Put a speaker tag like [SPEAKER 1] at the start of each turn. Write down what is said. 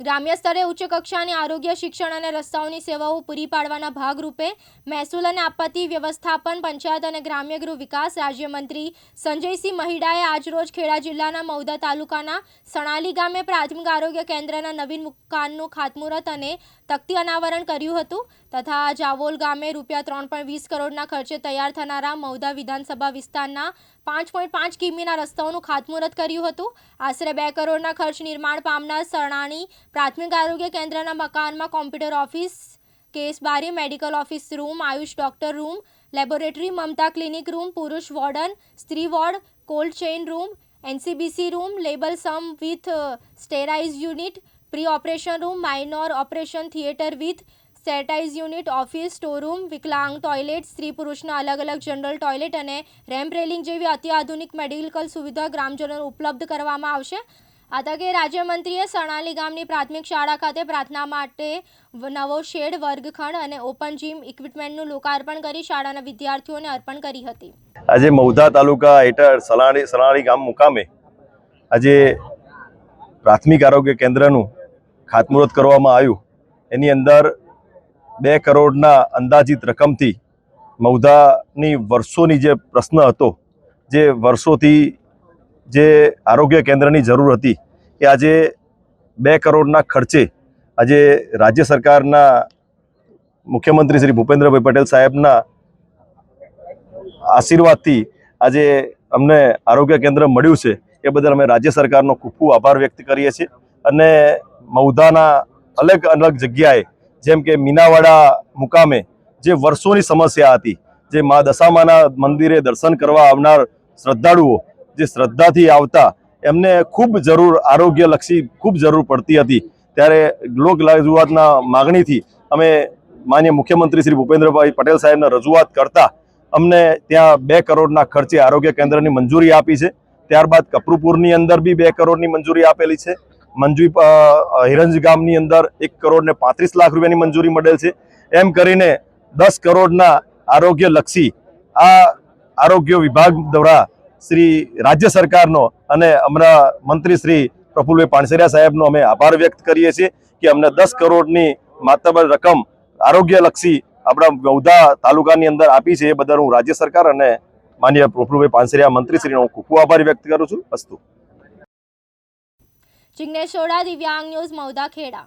[SPEAKER 1] ગ્રામ્ય સ્તરે ઉચ્ચ કક્ષાની આરોગ્ય, શિક્ષણ અને રસ્તાઓની સેવાઓ પૂરી પાડવાના ભાગરૂપે મહેસૂલ અને આપત્તિ વ્યવસ્થાપન પંચાયત અને ગ્રામ્ય ગૃહ વિકાસ રાજ્યમંત્રી સંજયસિંહ મહિડાએ આજરોજ ખેડા જિલ્લાના મૌદા તાલુકાના સણાલી ગામે પ્રાથમિક આરોગ્ય કેન્દ્રના નવીન મકાનનું ખાતમુહૂર્ત અને તકતી અનાવરણ કર્યું હતું તથા જાવોલ ગામે રૂપિયા ત્રણ કરોડના ખર્ચે તૈયાર થનારા મૌદા વિધાનસભા વિસ્તારના પાંચ પોઈન્ટ પાંચ કિમીના રસ્તાઓનું ખાતમુહૂર્ત કર્યું હતું. આશરે બે કરોડના ખર્ચ નિર્માણ પામનાર સરણાણી પ્રાથમિક આરોગ્ય કેન્દ્રના મકાનમાં કોમ્પ્યુટર ઓફિસ કેસ બારી, medical office room, Ayush doctor room, laboratory, Mamta clinic room, પુરુષ વોર્ડન, સ્ત્રી ward, cold chain room, NCBC room, label sum with sterilize unit pre operation room, minor operation theatre with sterilize unit, office, storeroom, વિકલાંગ toilet સ્ત્રી પુરુષના અલગ અલગ general toilet અને ramp railing જેવી અત્યાધુનિક મેડિકલ સુવિધા ગ્રામજનોને ઉપલબ્ધ કરવામાં આવશે. આ તકે રાજ્યમંત્રીએ સણાલી ગામની પ્રાથમિક શાળા ખાતે પ્રાર્થના માટે નવો શેડ, વર્ગખંડ અને ઓપન જીમ ઇક્વિપમેન્ટનું લોકાર્પણ કરી શાળાના વિદ્યાર્થીઓને અર્પણ કરી હતી.
[SPEAKER 2] આજે મૌધા તાલુકા હેઠળ સલાણી સલાણી ગામ મુકામે આજે પ્રાથમિક આરોગ્ય કેન્દ્રનું ખાતમુહૂર્ત કરવામાં આવ્યું. એની અંદર બે કરોડના અંદાજિત રકમથી મૌધાની વર્ષોની જે પ્રશ્ન હતો, જે વર્ષોથી જે આરોગ્ય કેન્દ્રની જરૂર હતી, એ આજે બે કરોડના ખર્ચે આજે રાજ્ય સરકારના મુખ્યમંત્રી શ્રી ભૂપેન્દ્રભાઈ પટેલ સાહેબના આશીર્વાદથી આજે અમને આરોગ્ય કેન્દ્ર મળ્યું છે, એ બદલ અમે રાજ્ય સરકારનો ખૂબ ખૂબ આભાર વ્યક્ત કરીએ છીએ. અને મૌધાના અલગ અલગ જગ્યાએ જેમ કે મીનાવાડા મુકામે જે વર્ષોની સમસ્યા હતી, જે મા દશામાના મંદિરે દર્શન કરવા આવનાર શ્રદ્ધાળુઓ જે શ્રદ્ધાથી આવતા, એમને ખૂબ જરૂર આરોગ્યલક્ષી ખૂબ જરૂર પડતી હતી. ત્યારે લોક રજૂઆતના માગણીથી અમે માન્ય મુખ્યમંત્રી શ્રી ભૂપેન્દ્રભાઈ પટેલ સાહેબને રજૂઆત કરતા અમને ત્યાં બે કરોડના ખર્ચે આરોગ્ય કેન્દ્રની મંજૂરી આપી છે. ત્યારબાદ કપરુપુરની અંદર બી બે કરોડની મંજૂરી આપેલી છે. મંજૂરી હિરંજ ગામની અંદર એક કરોડ ને પાંત્રીસ લાખ રૂપિયાની મંજૂરી મળેલ છે. એમ કરીને દસ કરોડના આરોગ્યલક્ષી આ આરોગ્ય વિભાગ દ્વારા શ્રી રાજ્ય સરકારનો અને અમારા મંત્રી શ્રી પ્રફુલભાઈ પાણસેરિયા સાહેબનો અમે આભાર વ્યક્ત કરીએ છીએ કે અમને દસ કરોડની માતબર રકમ આરોગ્યલક્ષી આપણા મૌધા તાલુકાની અંદર આપી છે. એ બદલ હું રાજ્ય સરકાર અને માન્ય પ્રફુલભાઈ પાનસેરિયા મંત્રીશ્રીનો હું ખૂબ ખૂબ આભાર વ્યક્ત કરું છું. અસ્તુ.
[SPEAKER 1] જિગ્નેશ સોડા દિવ્યાંગ ન્યૂઝ મૌદા ખેડા